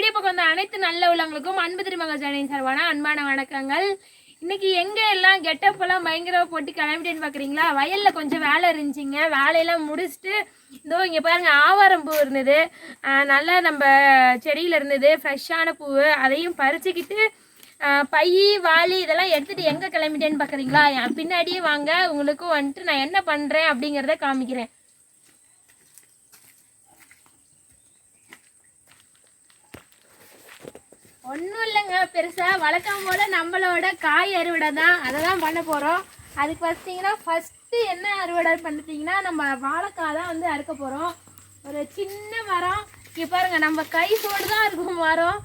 Video பக்கம் வந்த அனைத்து நல்ல உள்ளவங்களுக்கும் அன்பு திருமகள் ஜானின் சார்பான அன்பான வணக்கங்கள். இன்னைக்கு எங்க எல்லாம் கெட்டப் எல்லாம் பயங்கரமா போட்டு கிளம்பிட்டேன்னு பாக்குறீங்களா? வயல்ல கொஞ்சம் வேலை இருந்துச்சுங்க. வேலையெல்லாம் முடிச்சுட்டு இதோ இங்க பாருங்க ஆவாரம் பூ இருந்தது. நல்லா நம்ம செடியில இருந்தது ஃப்ரெஷ்ஷான பூ அதையும் பறிச்சுக்கிட்டு பை வாளி இதெல்லாம் எடுத்துட்டு எங்க கிளம்பிட்டேன்னு பாக்குறீங்களா? என் பின்னாடியே வாங்க. உங்களுக்கும் வந்துட்டு நான் என்ன பண்றேன் அப்படிங்கிறத காமிக்கிறேன். ஒன்றும் இல்லைங்க. பெருசாக வழக்கம் போல் நம்மளோட காய் அறுவடை தான். அதை தான் பண்ண போகிறோம் அதுக்கு பார்த்தீங்கன்னா ஃபஸ்ட்டு என்ன அறுவடை பண்ணிட்டீங்கன்னா நம்ம வாழைக்காய் தான் வந்து அறுக்க போகிறோம் ஒரு சின்ன மரம். இங்கே பாருங்க நம்ம கை சோடு தான் இருக்கும் மரம்.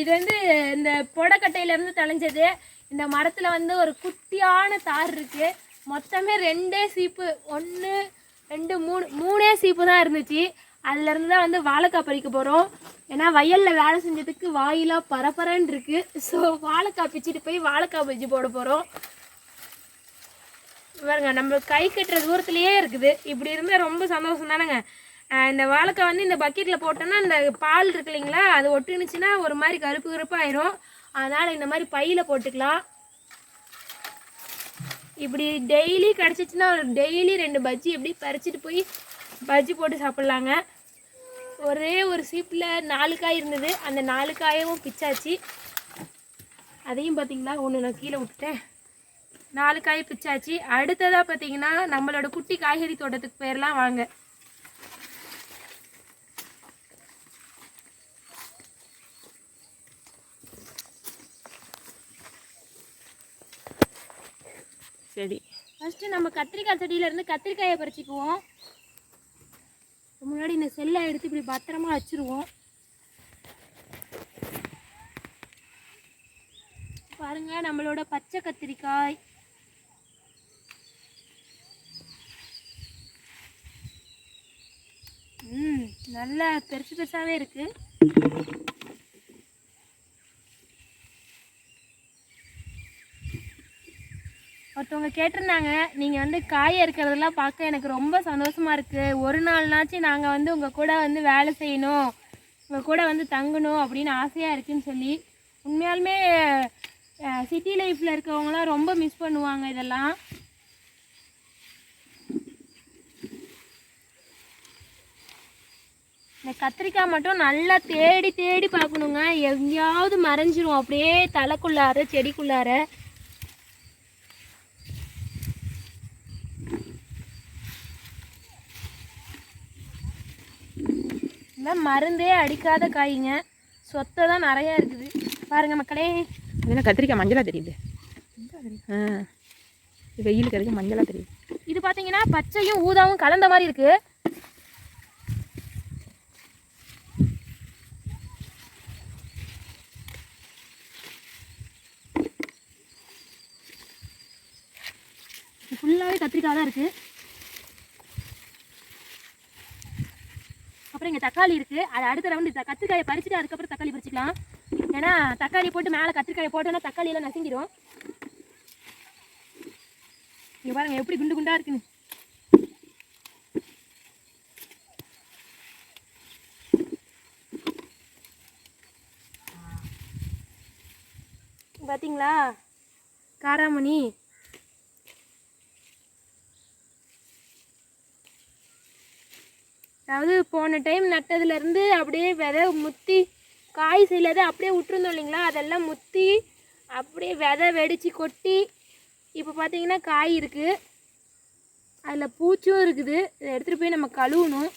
இது வந்து இந்த புடக்கட்டையிலேருந்து தொலைஞ்சது இந்த மரத்தில் வந்து ஒரு குட்டியான தார் இருக்குது மொத்தமே ரெண்டே சீப்பு. ஒன்று ரெண்டு மூணு மூணே சீப்பு தான் இருந்துச்சு. அதுலேருந்து தான் வந்து வாழைக்காய் பறிக்க போகிறோம் ஏன்னா வயலில் வேலை செஞ்சதுக்கு வாயிலாக பரபரன்னு இருக்கு. ஸோ வாழைக்காய் பிச்சுட்டு போய் வாழைக்காய் பஜ்ஜி போட போகிறோம் பாருங்க நம்ம கை கட்டுற தூரத்துலயே இருக்குது. இப்படி இருந்தால் ரொம்ப சந்தோஷம் தானேங்க. ஆஹ் இந்த வாழைக்காய் வந்து இந்த பக்கெட்டில் போட்டோன்னா இந்த பால் இருக்கு இல்லைங்களா அது ஒட்டுனுச்சுன்னா ஒரு மாதிரி கருப்பு கருப்பாயிரும். அதனால் இந்த மாதிரி பையில் போட்டுக்கலாம். இப்படி டெய்லி கிடச்சிச்சின்னா ஒரு டெய்லி ரெண்டு பஜ்ஜி எப்படி பறிச்சிட்டு போய் பஜ்ஜி போட்டு சாப்பிட்லாங்க. ஒரே ஒரு சீப்பில் நாலு காய் இருந்தது. அந்த நாலு காயவும் பிச்சாச்சு. அதையும் பார்த்தீங்களா ஒன்று நான் கீழே விட்டுட்டேன். நாலு காய் பிச்சாச்சு. அடுத்ததாக பார்த்தீங்கன்னா நம்மளோட குட்டி காய்கறி தோட்டத்துக்கு பேர்லாம் வாங்க. சரி. ஃபஸ்ட்டு நம்ம கத்திரிக்காய் செடியிலேருந்து கத்திரிக்காயை பறிச்சுக்குவோம். முன்னாடி இந்த செல்லை எடுத்து இப்படி பத்திரமா வச்சுருவோம். பாருங்க நம்மளோட பச்சை கத்திரிக்காய். ம் நல்லா பெருசு பெருசாகவே இருக்கு. ஒருத்தவங்க கேட்டிருந்தாங்க நீங்கள் வந்து காய இருக்கிறதெல்லாம் பார்க்க எனக்கு ரொம்ப சந்தோஷமா இருக்குது ஒரு நாள்னாச்சும் நாங்கள் வந்து உங்கள் கூட வந்து வேலை செய்யணும் உங்கள் கூட வந்து தங்கணும் அப்படின்னு ஆசையாக இருக்குன்னு சொல்லி உண்மையாலுமே சிட்டி லைஃப்பில் இருக்கவங்களாம் ரொம்ப மிஸ் பண்ணுவாங்க இதெல்லாம். இந்த கத்திரிக்காய் மட்டும் நல்லா தேடி தேடி பார்க்கணுங்க. எங்கேயாவது மறைஞ்சிரும். அப்படியே தலைக்குள்ளார செடிக்குள்ளார இதெல்லாம் மருந்தே அடிக்காத காய்ங்க. சொத்தை தான் நிறையா இருக்குது. பாருங்க மக்களே. என்ன கத்திரிக்காய் மஞ்சளாக தெரியுது? ஆ. வெயிலுக்கு அதுக்கு மஞ்சளாக தெரியுது. இது பார்த்தீங்கன்னா பச்சையும் ஊதாவும் கலந்த மாதிரி இருக்கு. ஃபுல்லாகவே கத்திரிக்காய் தான் இருக்கு. அப்புறம் இங்கே தக்காளி இருக்கு. அது அடுத்த ரவுண்டு த- கத்திரிக்காயை பறிச்சுட்டு அதுக்கப்புறம் தக்காளி பறிச்சிக்கலாம். ஏன்னா தக்காளி போட்டு மேலே கத்திரிக்காயை போட்டோன்னா தக்காளி எல்லாம் நசுங்கிடும் இங்கே பாருங்க எப்படி குண்டு குண்டா இருக்குன்னு. பார்த்தீங்களா காராமணி. அதாவது போன டைம் நட்டதுலேருந்து அப்படியே விதை முத்தி காய் செய்யலதை அப்படியே விட்டுருந்தோம் இல்லைங்களா? அதெல்லாம் முத்தி அப்படியே விதை வெடித்து கொட்டி இப்போ பார்த்தீங்கன்னா காய் இருக்குது அதில் பூச்சும் இருக்குது. இதை எடுத்துகிட்டு போய் நம்ம கழுவணும்.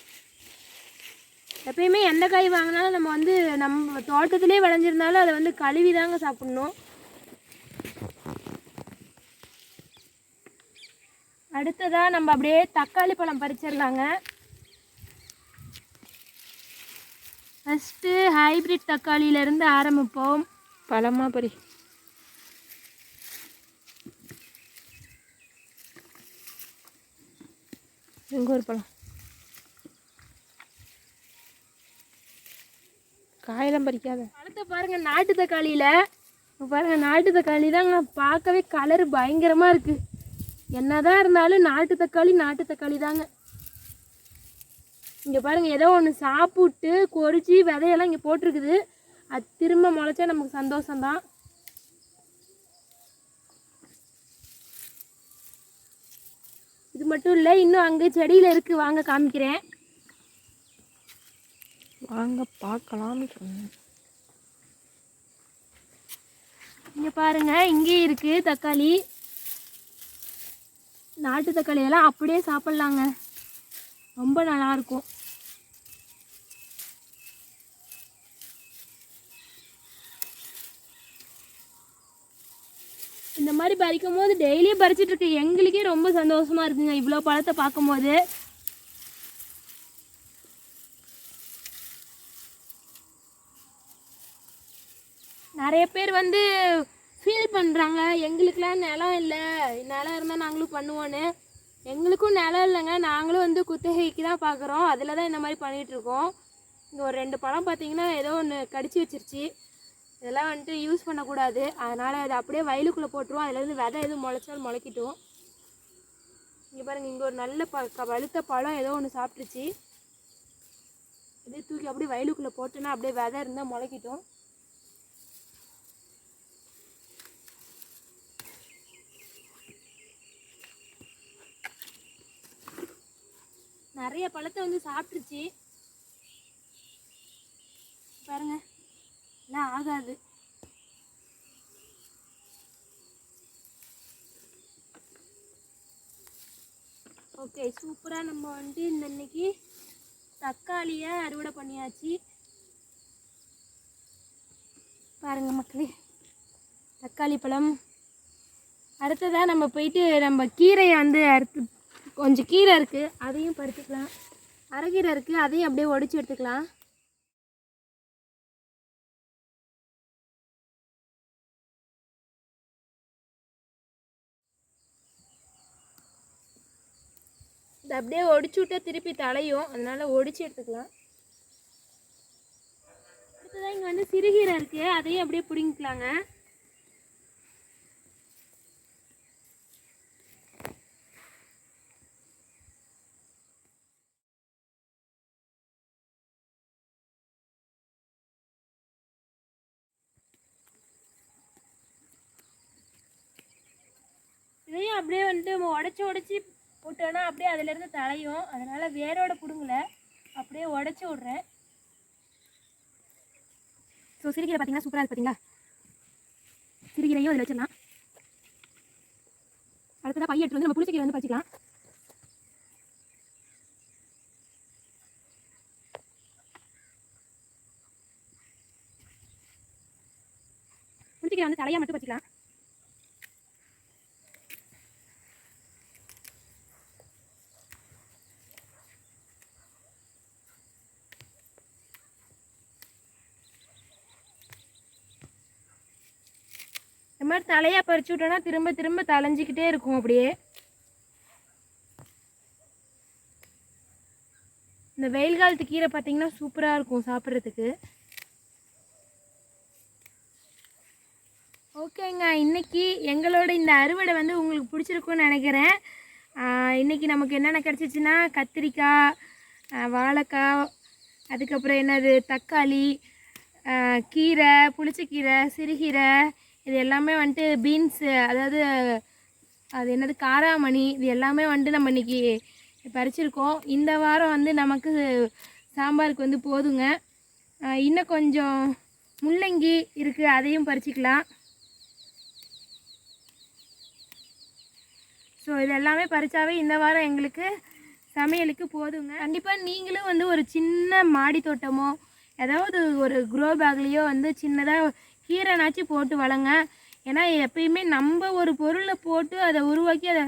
எப்பயுமே எந்த காய் வாங்கினாலும் நம்ம வந்து நம்ம தோட்டத்திலே விளைஞ்சிருந்தாலும் அதை வந்து கழுவி தாங்க சாப்பிட்ணும். அடுத்ததாக நம்ம அப்படியே தக்காளி பழம் பறிச்சிடலாங்க. ஃபஸ்ட்டு ஹைப்ரிட் தக்காளியிலேருந்து ஆரம்பிப்போம். பழமா பறி. எங்கே ஒரு பழம்? காயெல்லாம் பறிக்காத. பழத்தை பாருங்க நாட்டு தக்காளியில். பாருங்க நாட்டு தக்காளி தாங்க பார்க்கவே கலர் பயங்கரமாக இருக்குது என்னதான் இருந்தாலும் நாட்டு தக்காளி நாட்டு தக்காளி தாங்க. இங்கே பாருங்க ஏதோ ஒன்று சாப்பிட்டு கொறிச்சி விதையெல்லாம் இங்கே போட்டிருக்குது. அது திரும்ப முளைச்சா நமக்கு சந்தோஷம்தான். இது மட்டும் இல்லை இன்னும் அங்கே செடியில் இருக்குது வாங்க காமிக்கிறேன். வாங்க பார்க்கலாம்னு சொன்னேன். இங்கே பாருங்க இங்கேயும் இருக்குது தக்காளி. நாட்டு தக்காளி எல்லாம் அப்படியே சாப்பிட்லாங்க. ரொம்ப நல்லா இருக்கும் இந்த மாதிரி பறிக்கும் போது டெய்லியும் பறிச்சிட்டு இருக்கு எங்களுக்கே ரொம்ப சந்தோஷமா இருக்குங்க இவ்வளோ பழத்தை பார்க்கும்போது. நிறைய பேர் வந்து ஃபீல் பண்ணுறாங்க எங்களுக்கெலாம் நிலம் இல்லை. நிலம் இருந்தால் நாங்களும் பண்ணுவோன்னு. எங்களுக்கும் நிலம் இல்லைங்க. நாங்களும் வந்து குத்தகைக்கு தான் பார்க்குறோம். அதில் தான் இந்த மாதிரி பண்ணிகிட்டு இருக்கோம். இங்கே ஒரு ரெண்டு பழம் பார்த்தீங்கன்னா ஏதோ ஒன்று கடிச்சு வச்சிருச்சு. இதெல்லாம் வந்துட்டு யூஸ் பண்ணக்கூடாது. அதனால் அதை அப்படியே வயலுக்குள்ளே போட்டுருவோம். அதுலேருந்து விதை எதுவும் முளைச்சாலும் முளைக்கட்டும். இங்கே பாருங்கள் இங்கே ஒரு நல்ல ப க- பழுத்த பழம் ஏதோ ஒன்று சாப்பிட்டுச்சு இதே தூக்கி அப்படியே வயலுக்குள்ளே போட்டோன்னா அப்படியே விதை இருந்தால் முளைக்கட்டும். நிறைய பழத்தை வந்து சாப்பிட்டுருச்சு. பாருங்க எல்லாம் ஆகாது. ஓகே சூப்பராக நம்ம வந்துட்டு இந்த இன்னைக்கு தக்காளியை அறுவடை பண்ணியாச்சு. பாருங்க மக்களே தக்காளி பழம். அடுத்ததாக நம்ம போயிட்டு நம்ம கீரையை வந்து அறுத்து கொஞ்சம் கீரை இருக்குது அதையும் பறிச்சுக்கலாம் அரைக்கீரை இருக்குது அதையும் அப்படியே ஒடிச்சு எடுத்துக்கலாம். இது அப்படியே ஒடிச்சு விட்டா திருப்பி தலையும் அதனால் ஒடிச்சு எடுத்துக்கலாம். அடுத்ததான் இங்கே வந்து சிறுகீரை இருக்குது அதையும் அப்படியே பிடிங்கிக்கலாங்க. அப்படியே வந்துட்டு நம்ம உடச்சி உடச்சி விட்டோன்னா அப்படியே அதுலேருந்து தலையும். அதனால் வேரோட பிடுங்கல. அப்படியே உடச்சி விட்றேன். ஸோ சிறுகீரை பார்த்தீங்கன்னா சூப்பராக இருக்கு பார்த்தீங்களா? சிறுகீரையும் அதில் வச்சிடலாம். அடுத்ததாக பையன் எடுத்து வந்து நம்ம புளிச்சக்கீரை வந்து பறிச்சிக்கலாம். புளிச்சக்கீரை வந்து தலையாக மட்டும் பறிச்சிக்கலாம். மாதிரி தலையாக பறிச்சு விட்டோன்னா திரும்ப திரும்ப தலைஞ்சிக்கிட்டே இருக்கும் அப்படியே. இந்த வெயில் காலத்து கீரை பார்த்தீங்கன்னா சூப்பராக இருக்கும் சாப்பிட்றதுக்கு. ஓகேங்க இன்னைக்கு எங்களோட இந்த அறுவடை வந்து உங்களுக்கு பிடிச்சிருக்கும்னு நினைக்கிறேன். ஆஹ் இன்னைக்கு நமக்கு என்னென்ன கிடச்சிச்சின்னா கத்திரிக்காய் ஆஹ் வாழைக்காய் அதுக்கப்புறம் என்னது தக்காளி ஆஹ் கீரை புளிச்சக்கீரை சிறுகீரை இது எல்லாமே வந்துட்டு பீன்ஸு அதாவது அது என்னது காராமணி இது எல்லாமே வந்துட்டு நம்ம இன்றைக்கி பறிச்சிருக்கோம். இந்த வாரம் வந்து நமக்கு சாம்பாருக்கு வந்து போதுங்க. இன்னும் கொஞ்சம் முள்ளங்கி இருக்குது அதையும் பறிச்சிக்கலாம். ஸோ இது எல்லாமே பறித்தாவே இந்த வாரம் எங்களுக்கு சமையலுக்கு போதுங்க. கண்டிப்பாக நீங்களும் வந்து ஒரு சின்ன மாடி தோட்டமோ ஏதாவது ஒரு க்ரோ பேக்லேயோ வந்து சின்னதாக கீரைனாச்சும் போட்டு வளங்க. ஏன்னா எப்பயுமே நம்ம ஒரு பொருளை போட்டு அதை உருவாக்கி அதை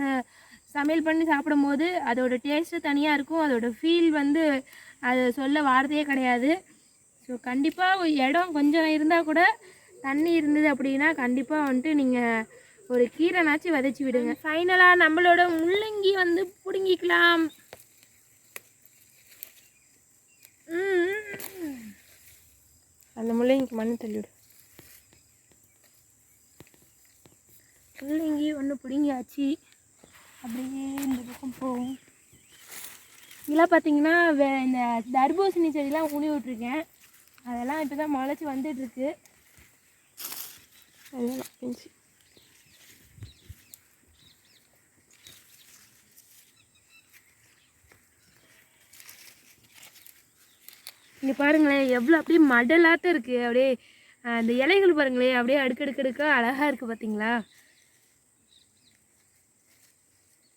சமையல் பண்ணி சாப்பிடும்போது அதோட டேஸ்ட்டு தனியாக இருக்கும். அதோட ஃபீல் வந்து அது சொல்ல வார்த்தையே கிடையாது. ஸோ கண்டிப்பாக இடம் கொஞ்சம் இருந்தால் கூட தண்ணி இருந்தது அப்படின்னா கண்டிப்பாக வந்துட்டு நீங்கள் ஒரு கீரைனாச்சும் விதைச்சி விடுங்க. ஃபைனலாக நம்மளோட முள்ளங்கி வந்து பிடுங்கிக்கலாம். அந்த முள்ளங்கிக்கு மண் தள்ளிவிடும் விடு முள்ளங்கி ஒன்று பிடுங்கியாச்சு. அப்படியே இந்த பக்கம் போகும் இதெல்லாம் பார்த்தீங்கன்னா வே இந்த தர்பூசணி செடிலாம் ஊனி விட்ருக்கேன் அதெல்லாம் இப்போ தான் முளைச்சி வந்துட்டுருக்கு. இங்கே பாருங்களேன் எவ்வளோ அப்படியே மடலாட்டம் இருக்குது அப்படியே அந்த இலைகள் பாருங்களேன் அப்படியே அடுக்கடுக்கடுக்க அழகாக இருக்குது பார்த்தீங்களா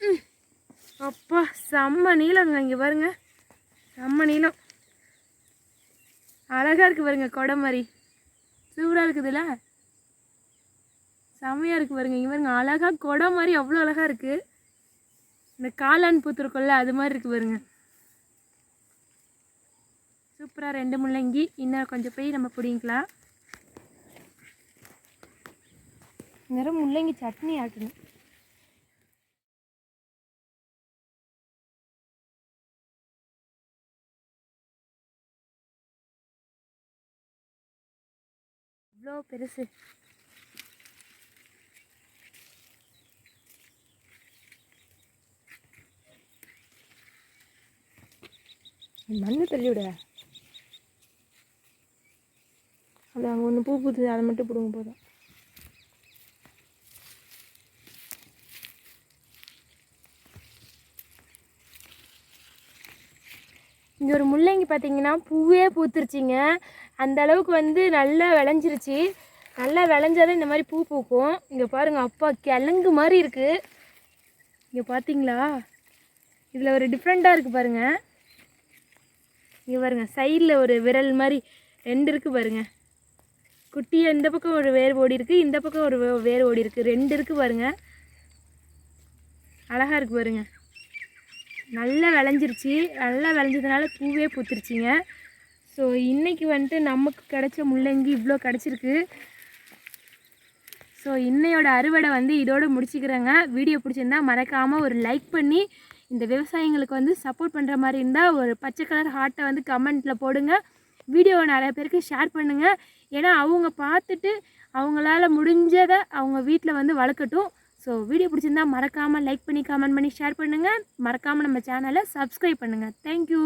ம். அப்பா செம்ம நீளங்க இங்கே பாருங்க. செம்ம நீளம். அழகாக இருக்குது பாருங்க கொடை மாதிரி. சூப்பராக இருக்குதுல்ல செம்மையாக இருக்குது பாருங்க. இங்கே பாருங்க அழகாக கொடை மாதிரி அவ்வளோ அழகாக இருக்குது இந்த காளான் பூத்துருக்குள்ள அது மாதிரி இருக்குது பாருங்க. சூப்பராக ரெண்டு முள்ளங்கி இன்னும் கொஞ்சம் போய் நம்ம பிடிங்கிக்கலாம். நேரம் முள்ளங்கி சட்னி ஆக்கணும். இவ்வளோ பெருசு. மண்ணு தள்ளிவிட அது அங்கே ஒன்று பூ பூத்து அதை மட்டும் பிடுங்க போதும். இங்கே ஒரு முள்ளங்கி பார்த்தீங்கன்னா பூவே பூத்துருச்சிங்க. அந்த அளவுக்கு வந்து நல்லா விளைஞ்சிருச்சு. நல்லா விளைஞ்சாதான் இந்த மாதிரி பூ பூக்கும். இங்கே பாருங்கள் அப்பா கிழங்கு மாதிரி இருக்குது இங்கே பார்த்தீங்களா இதில் ஒரு டிஃப்ரெண்ட்டாக இருக்குது பாருங்க. இங்கே பாருங்க சைடில் ஒரு விரல் மாதிரி ரெண்டு இருக்குது பாருங்க. குட்டியாக இந்த பக்கம் ஒரு வேர் ஓடி இருக்குது இந்த பக்கம் ஒரு வேர் ஓடி இருக்குது ரெண்டு இருக்குது பாருங்க. அழகாக இருக்குது பாருங்க. நல்லா விளைஞ்சிருச்சு. நல்லா விளைஞ்சதுனால பூவே பூத்துருச்சுங்க. ஸோ இன்றைக்கி வந்துட்டு நமக்கு கிடைச்ச முள்ளங்கி இவ்வளோ கிடச்சிருக்கு. ஸோ இன்னையோட அறுவடை வந்து இதோடு முடிச்சுக்கிறேங்க. வீடியோ பிடிச்சிருந்தா மறக்காமல் ஒரு லைக் பண்ணி இந்த விவசாயிங்களுக்கு வந்து சப்போர்ட் பண்ணுற மாதிரி இருந்தால் ஒரு பச்சை கலர் ஹார்ட்டை வந்து கமெண்ட்டில் போடுங்க. வீடியோவை நிறைய பேருக்கு ஷேர் பண்ணுங்கள் ஏன்னா அவங்க பார்த்துட்டு அவங்களால முடிஞ்சதை அவங்க வீட்டில் வந்து வளர்க்கட்டும். ஸோ வீடியோ பிடிச்சிருந்தா மறக்காமல் லைக் பண்ணி கமெண்ட் பண்ணி ஷேர் பண்ணுங்கள் மறக்காமல் நம்ம சேனலை சப்ஸ்கிரைப் பண்ணுங்கள் தேங்க்யூ